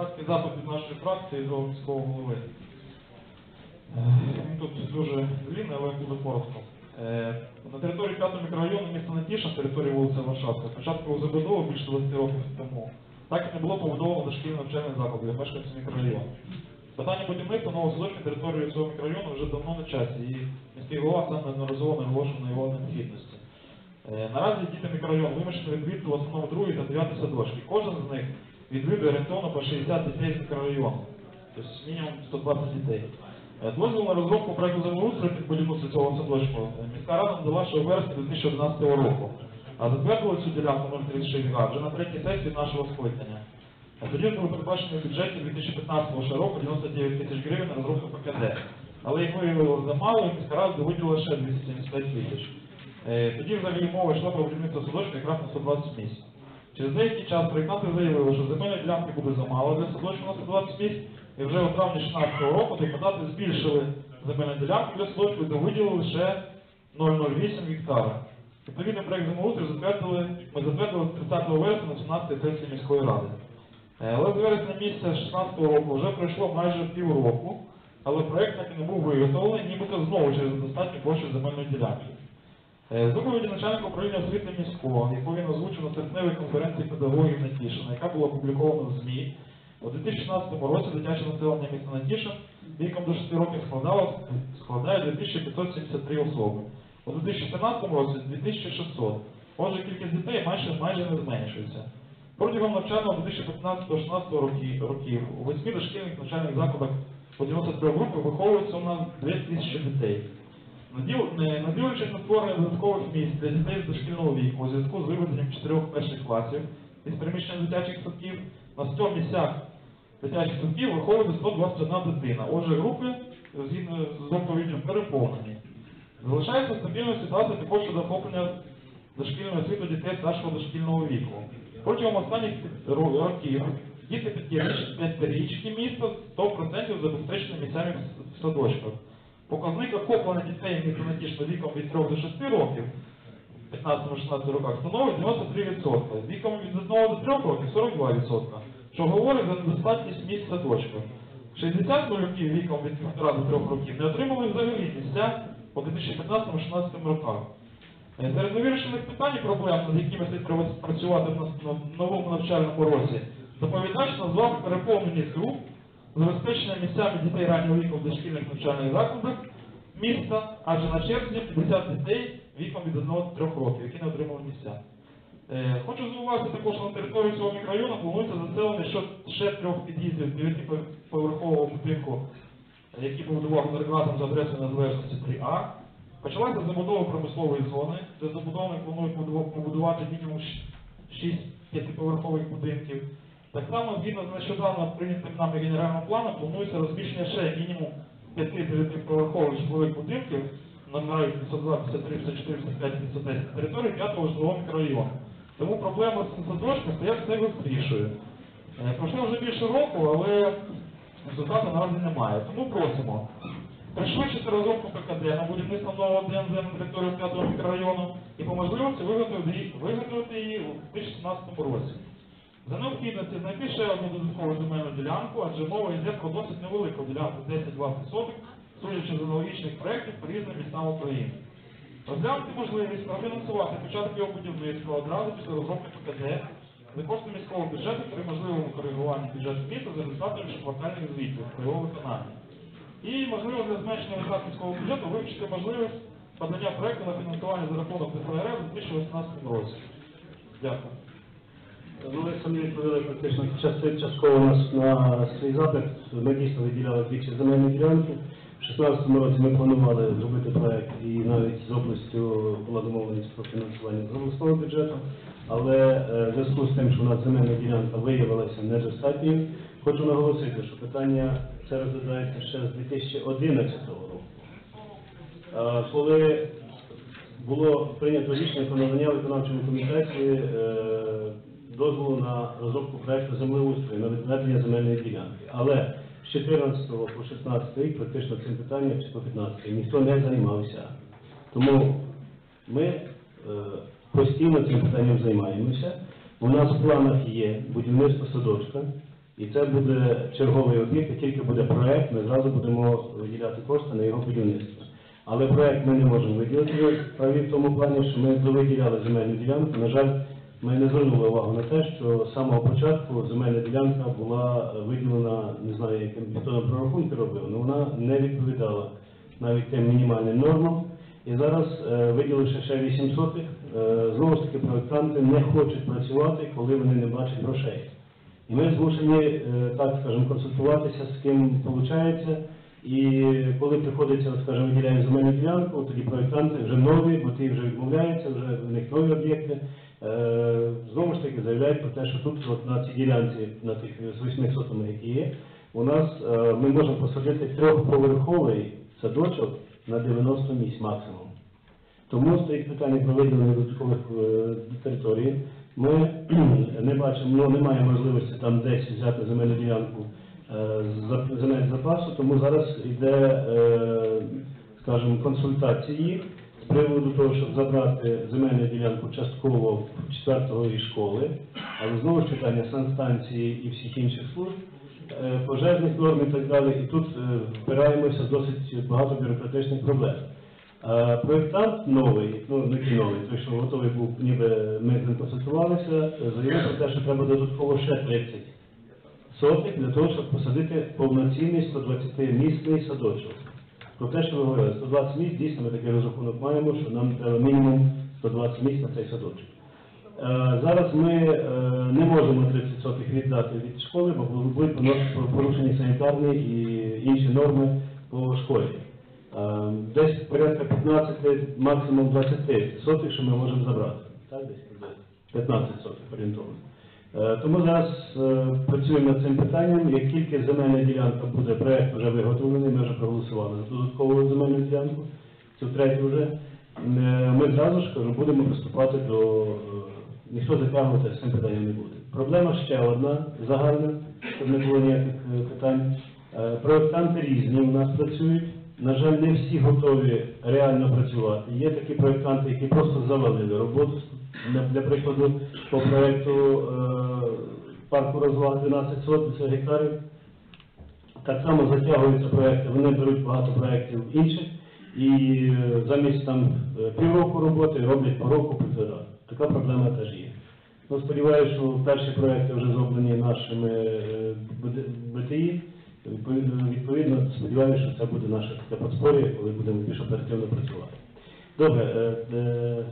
депутатський запит від нашої фракції до міського голови. Е, Він тут дуже длинний, але буде коротко. Е, На території 5 мікрорайону міста Натіша, території вулиці Варшавська, спочатку забудови більше 20 років тому, так і не було побудовано дошкільний навчальний заклад для мешканців мікрорайону. Питання будівництва нового садочка на території цього мікрорайону вже давно на часі, і міський голова сам неодноразово наголошував на його необхідності. Е, Наразі діти мікрорайону вимушені відвідувати в основному другий та дев'ятий садочки. Кожен з них відвідує орієнтовно по 60 дітей з мікрорайону, тобто мінімум 120 дітей. Е, Дозвіл на розробку проекту землеустрою під будівництво цього садочку е, міська рада надала ще у вересні 2011 року, а затвердили цю ділянку 036 га вже на третій сесії нашого скликання. А Тоді були передбачені в бюджеті 2015 року 99 тисяч гривень на розробку ПКД. Але їх виявилося замало, і міська рада виділила ще 275 тисяч. Е, Тоді взагалі мова йшла про будівництво садочка якраз на 120 місць. Через деякий час проєктанти заявили, що земельної ділянки буде замало для садочка на 120 місць, і вже у травні 2016 року депутати збільшили земельну ділянку для садочку та виділили ще 0,08 гектара. Відповідний проект землеустрою затвердили, ми затвердили 30 вересня на 17 сесії міської ради. Е, Але з вересня місяця 2016 року вже пройшло майже півроку, але проект так і не був виготовлений, нібито знову через недостатню площу земельної ділянки. Е, З доповіді начальника управління освіти міського, яку він озвучив на серпневій конференції педагогів Натішина, яка була опублікована в ЗМІ, у 2016 році дитяче населення міста Натішин віком до 6 років складало, складає 2573 особи. У 2014 році 2600. Отже, кількість дітей майже, майже не зменшується. Протягом навчального 2015-16 років, років у восьми дошкільних навчальних закладах по 93 групи виховується у нас 2000 дітей. Наділ- не- Не дивлячись на створення додаткових місць для дітей з дошкільного віку у зв'язку з виведенням чотирьох перших класів із приміщення дитячих садків, на 100 місцях дитячих садків виховується 121 дитина. Отже, групи, згідно з доповіддю, переповнені. Залишається стабільною ситуація також щодо охоплення дошкільної освіти дітей старшого дошкільного віку. Протягом останніх років діти п'ятирічки міста 100% забезпечені місцями в садочках. Показник охоплення дітей мікронатішно віком від 3 до 6 років 15-16 роках становить 93%, віком від 1 до 3 років 42%, що говорить за недостатність місць в садочках. 60 малюків віком від 1,5 до 3 років не отримали взагалі місця по 2015-16 роках. Е, Серед невирішених питань і проблем, над якими слід працювати на новому навчальному році, доповідач назвав переповненість груп, забезпечення місцями дітей раннього віку в дошкільних навчальних закладах міста, адже на черзі 50 дітей віком від 1 до 3 років, які не отримали місця. Е, Хочу зауважити також, що на території цього мікрорайону планується заселення ще- трьох під'їздів дев'ятиповерхового будинку, е, який побудував за за адресою незалежності 3А. Почалася забудова промислової зони, де забудовник планує побудувати мінімум 6 п'ятиповерхових будинків. Так само, згідно з нещодавно прийнятим нами генеральним планом, планується розміщення ще мінімум 5 дев'ятиповерхових житлових будинків номера 52, 53, 54, 55, 55 на території 5-го житлового мікрорайону. Тому проблема з садочком стоять все гострішою. Е, Пройшло вже більше року, але результату наразі немає. Тому просимо пришвидшити розробку ПКД на будівництво нового ДНЗ на території 5-го мікрорайону і по можливості виготовити її, у 2017 році. За необхідності знайти ще одну додаткову земельну ділянку, адже мова йде про досить невелику ділянку 10-20 соток, судячи з аналогічних проєктів по різним містам України. Розглянути можливість профінансувати початок його будівництва одразу після розробки ПКД за кошти міського бюджету при можливому коригуванні бюджету міста за результатами щоквартальних звітів про його виконання. І, можливо, для зменшення витрат міського бюджету вивчити можливість подання проекту на фінансування за рахунок ДФРР у 2018 році. Дякую. Ну, ви самі відповіли практично частково у нас на свій запит. Ми дійсно виділяли більше земельної ділянки. У 2016 році ми планували зробити проект і навіть з областю була домовленість про фінансування з обласного бюджету. Але е, в зв'язку з тим, що у нас земельна ділянка виявилася недостатньою, хочу наголосити, що питання це розглядається ще з 2011 року. Е, Коли було прийнято рішення про надання виконавчому комітеті е, дозволу на розробку проекту землеустрою на відведення земельної ділянки. Але з 14 по 16 рік практично цим питанням, чи по 15 ніхто не займався. Тому ми е, постійно цим питанням займаємося. У нас в планах є будівництво садочка, І це буде черговий об'єкт, як тільки буде проект, ми зразу будемо виділяти кошти на його будівництво. Але проект ми не можемо виділити праві в тому плані, що ми довиділяли земельну ділянку. На жаль, ми не звернули увагу на те, що з самого початку земельна ділянка була виділена, не знаю, яким хто прорахунки робив, але вона не відповідала навіть тим мінімальним нормам. І зараз, е, виділивши ще 8 сотих, е, знову ж таки проєктанти не хочуть працювати, коли вони не бачать грошей. І ми змушені, е, так скажемо, консультуватися з ким виходить. І коли приходиться, скажімо, виділяємо земельну ділянку, тоді проєктанти вже нові, бо ті вже відмовляються, вже в них нові об'єкти. Е, Знову ж таки заявляють про те, що тут от, на цій ділянці, на тих 8 сотами, які є, у нас е, ми можемо посадити трьохповерховий садочок на 90 місць максимум. Тому стоїть питання про виділення додаткових е, територій. Ми не бачимо, ну, немає можливості там десь взяти земельну ділянку земель запасу, тому зараз йде, е, скажімо, консультації з приводу того, щоб забрати земельну ділянку частково в четвертої школи, але знову ж питання санстанції і всіх інших служб, е, пожежних норм і так далі. І тут е, впираємося досить багато бюрократичних проблем. Е, Проєктант новий, ну не новий, той, що готовий був, ніби ми з ним консультувалися, е, заявив про те, що треба додатково ще 30 сотих для того, щоб посадити повноцінний 120-місний садочок. Про те, що ви говорили, 120 місць, дійсно ми такий розрахунок маємо, що нам треба мінімум 120 місць на цей садочок. Е, Зараз ми е, не можемо 30 сотих віддати від школи, бо будуть порушені санітарні і інші норми по школі. Е, Десь порядка 15, максимум 20 сотих, що ми можемо забрати. Так, десь 15 сотих орієнтовно. Е, Тому зараз е, працюємо над цим питанням. Як тільки земельна ділянка буде, проект вже виготовлений, ми вже проголосували за додаткову земельну ділянку, цю третю вже. Е, Ми зразу ж кажу, будемо приступати до. Ніхто затягувати з цим питанням не буде. Проблема ще одна загальна, щоб не було ніяких питань. Проєктанти різні у нас працюють. На жаль, не всі готові реально працювати. Є такі проєктанти, які просто завалили роботу. Для, прикладу, по проєкту е, парку розваг 12 сот, це гектарів. Так само затягуються проекти, вони беруть багато проєктів інших і е, замість там е, півроку роботи роблять по року півтора. Така проблема теж є. Ну, сподіваюся, що перші проекти вже зроблені нашими БТІ. Відповідно, відповідно сподіваюся, що це буде наше таке подспор'я, коли будемо більш оперативно працювати. Добре, е, е,